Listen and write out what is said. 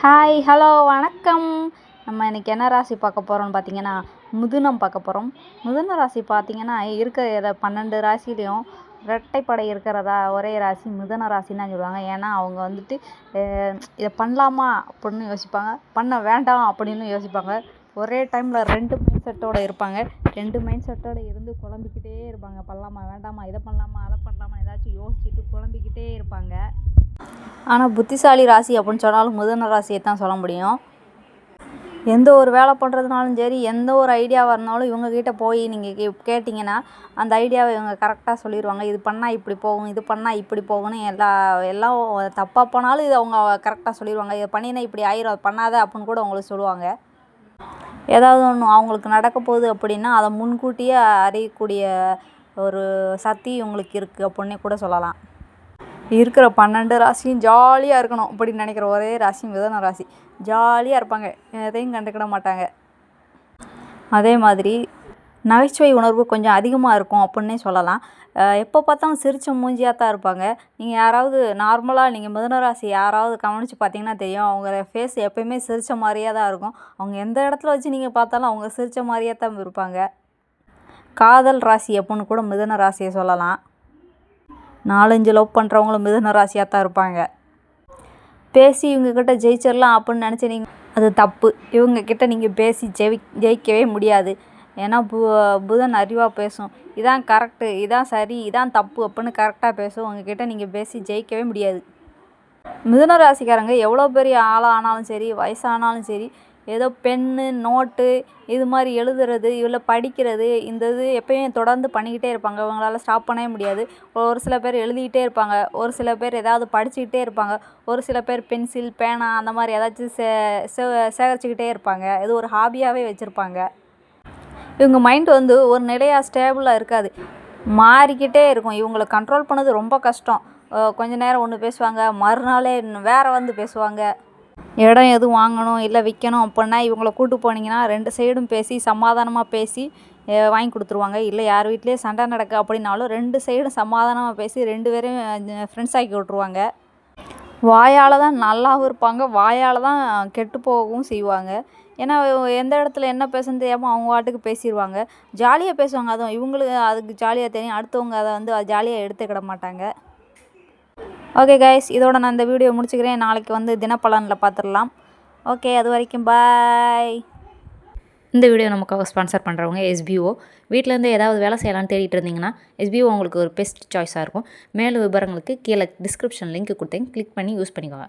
Hi hello வணக்கம். நம்ம இன்றைக்கி என்ன ராசி பார்க்க போகிறோம்னு பார்த்தீங்கன்னா முதுனம் பார்க்க போகிறோம் முதுன ராசி பார்த்தீங்கன்னா இருக்கிற இத பன்னெண்டு ராசிலையும் இரட்டைப்படை இருக்கிறதா ஒரே ராசி மிதுன ராசின்னு தான் சொல்லுவாங்க. ஏன்னா அவங்க வந்துட்டு இதை பண்ணலாமா அப்படின்னு யோசிப்பாங்க. பண்ண வேண்டாம் அப்படின்னு யோசிப்பாங்க. ஒரே டைமில் ரெண்டு மைண்ட் செட்டோடு இருப்பாங்க. ரெண்டு மைண்ட் செட்டோடு இருந்து குழம்பிக்கிட்டே இருப்பாங்க. பண்ணலாமா வேண்டாமா இதை பண்ணலாமா அதை பண்ணலாமா ஏதாச்சும் யோசிச்சுட்டு குழம்பிக்கிட்டே இருப்பாங்க. ஆனால் புத்திசாலி ராசி அப்படின்னு சொன்னாலும் முதன ராசியை தான் சொல்ல முடியும். எந்த ஒரு வேலை பண்ணுறதுனாலும் சரி எந்த ஒரு ஐடியாவாக இருந்தாலும் இவங்கக்கிட்ட போய் நீங்கள் கே கேட்டிங்கன்னா அந்த ஐடியாவை இவங்க கரெக்டாக சொல்லிடுவாங்க இது பண்ணால் இப்படி போகும் இது பண்ணால் இப்படி போகும்னு எல்லா எல்லாம் தப்பாக போனாலும் இது அவங்க கரெக்டாக சொல்லிடுவாங்க இதை பண்ணினா இப்படி ஆயிரும் அது பண்ணாத அப்படின்னு கூட அவங்களுக்கு சொல்லுவாங்க. ஏதாவது ஒன்று அவங்களுக்கு நடக்க போகுது அப்படின்னா அதை முன்கூட்டியே அறியக்கூடிய ஒரு சக்தி இவங்களுக்கு இருக்குது அப்படின்னே கூட சொல்லலாம். இருக்கிற பன்னெண்டு ராசியும் ஜாலியாக இருக்கணும் அப்படின்னு நினைக்கிற ஒரே ராசி மிதன ராசி. ஜாலியாக இருப்பாங்க. எதையும் கண்டுக்கிட மாட்டாங்க. அதே மாதிரி நகைச்சுவை உணர்வு கொஞ்சம் அதிகமாக இருக்கும் அப்படின்னே சொல்லலாம். எப்போ பார்த்தாலும் சிரிச்ச மூஞ்சியாக தான் இருப்பாங்க. நீங்கள் யாராவது நார்மலாக நீங்கள் மிதன ராசி யாராவது கவனித்து பார்த்தீங்கன்னா தெரியும். அவங்க ஃபேஸ் எப்போயுமே சிரித்த மாதிரியே தான் இருக்கும். அவங்க எந்த இடத்துல வச்சு நீங்கள் பார்த்தாலும் அவங்க சிரிச்ச மாதிரியே தான் இருப்பாங்க. காதல் ராசி அப்படின்னு கூட மிதன ராசியை சொல்லலாம். நாலஞ்சு லவ் பண்ணுறவங்களும் மிதுன ராசியாக தான் இருப்பாங்க. பேசி இவங்கக்கிட்ட ஜெயிச்சிடலாம் அப்படின்னு நினச்சி நீங்கள் அது தப்பு. இவங்கக்கிட்ட நீங்கள் பேசி ஜெயி ஜெயிக்கவே முடியாது. ஏன்னா பு புதன் அறிவாக பேசும். இதான் கரெக்டு இதான் சரி இதான் தப்பு அப்படின்னு கரெக்டாக பேசும். உங்ககிட்ட நீங்கள் பேசி ஜெயிக்கவே முடியாது. மிதுன ராசிக்காரங்க எவ்வளோ பெரிய ஆளாக ஆனாலும் சரி வயசானாலும் சரி ஏதோ பென்னு நோட்டு இது மாதிரி எழுதுறது இல்லை படிக்கிறது இந்த இது எப்பயும் தொடர்ந்து பண்ணிக்கிட்டே இருப்பாங்க. அவங்களால ஸ்டாப் பண்ணவே முடியாது. ஒரு சில பேர் எழுதிக்கிட்டே இருப்பாங்க. ஒரு சில பேர் ஏதாவது படிச்சுக்கிட்டே இருப்பாங்க. ஒரு சில பேர் பென்சில் பேனா அந்த மாதிரி ஏதாச்சும் சே சே- சேகரிச்சுக்கிட்டே இருப்பாங்க. இது ஒரு ஹாபியாகவே வச்சுருப்பாங்க. இவங்க மைண்ட் வந்து ஒரு நிலையாக ஸ்டேபிளாக இருக்காது. மாறிக்கிட்டே இருக்கும். இவங்களை கண்ட்ரோல் பண்ணது ரொம்ப கஷ்டம். கொஞ்ச நேரம் ஒன்று பேசுவாங்க. மறுநாளே இன்னும் வந்து பேசுவாங்க. இடம் எதுவும் வாங்கணும் இல்லை விற்கணும் அப்படின்னா இவங்கள கூட்டு போனீங்கன்னா ரெண்டு சைடும் பேசி சமாதானமாக பேசி வாங்கி கொடுத்துருவாங்க. இல்லை யார் வீட்லேயே சண்டை நடக்கு அப்படின்னாலும் ரெண்டு சைடும் சமாதானமாக பேசி ரெண்டு பேரையும் ஃப்ரெண்ட்ஸ் ஆக்கி விட்ருவாங்க வாயால் தான் நல்லாவும் இருப்பாங்க வாயால் தான் கெட்டு போகவும் செய்வாங்க. ஏன்னா எந்த இடத்துல என்ன பேசணும்னு தெரியாமல் அவங்க வாட்டுக்கு பேசிடுவாங்க ஜாலியாக பேசுவாங்க அதுவும் இவங்களுக்கு அதுக்கு ஜாலியாக தெரியும் அடுத்தவங்க அதை வந்து ஜாலியாக எடுத்துக்கிட மாட்டாங்க. ஓகே கைஸ் இதோட நான் இந்த வீடியோ முடிச்சுக்கிறேன். நாளைக்கு வந்து தினப்பலனில் பார்த்துடலாம் ஓகே அது வரைக்கும் பாய் இந்த வீடியோ நமக்காக ஸ்பான்சர் பண்ணுறவங்க எஸ்பிஓ வீட்டிலேருந்து ஏதாவது வேலை செய்யலாம்னு தேடிட்டு இருந்தீங்கன்னா எஸ்பிஓ உங்களுக்கு ஒரு பெஸ்ட் சாய்ஸாக இருக்கும். மேலும் விவரங்களுக்கு கீழே டிஸ்கிரிப்ஷன் லிங்க் கொடுத்தேன். கிளிக் பண்ணி யூஸ் பண்ணிக்கோங்க.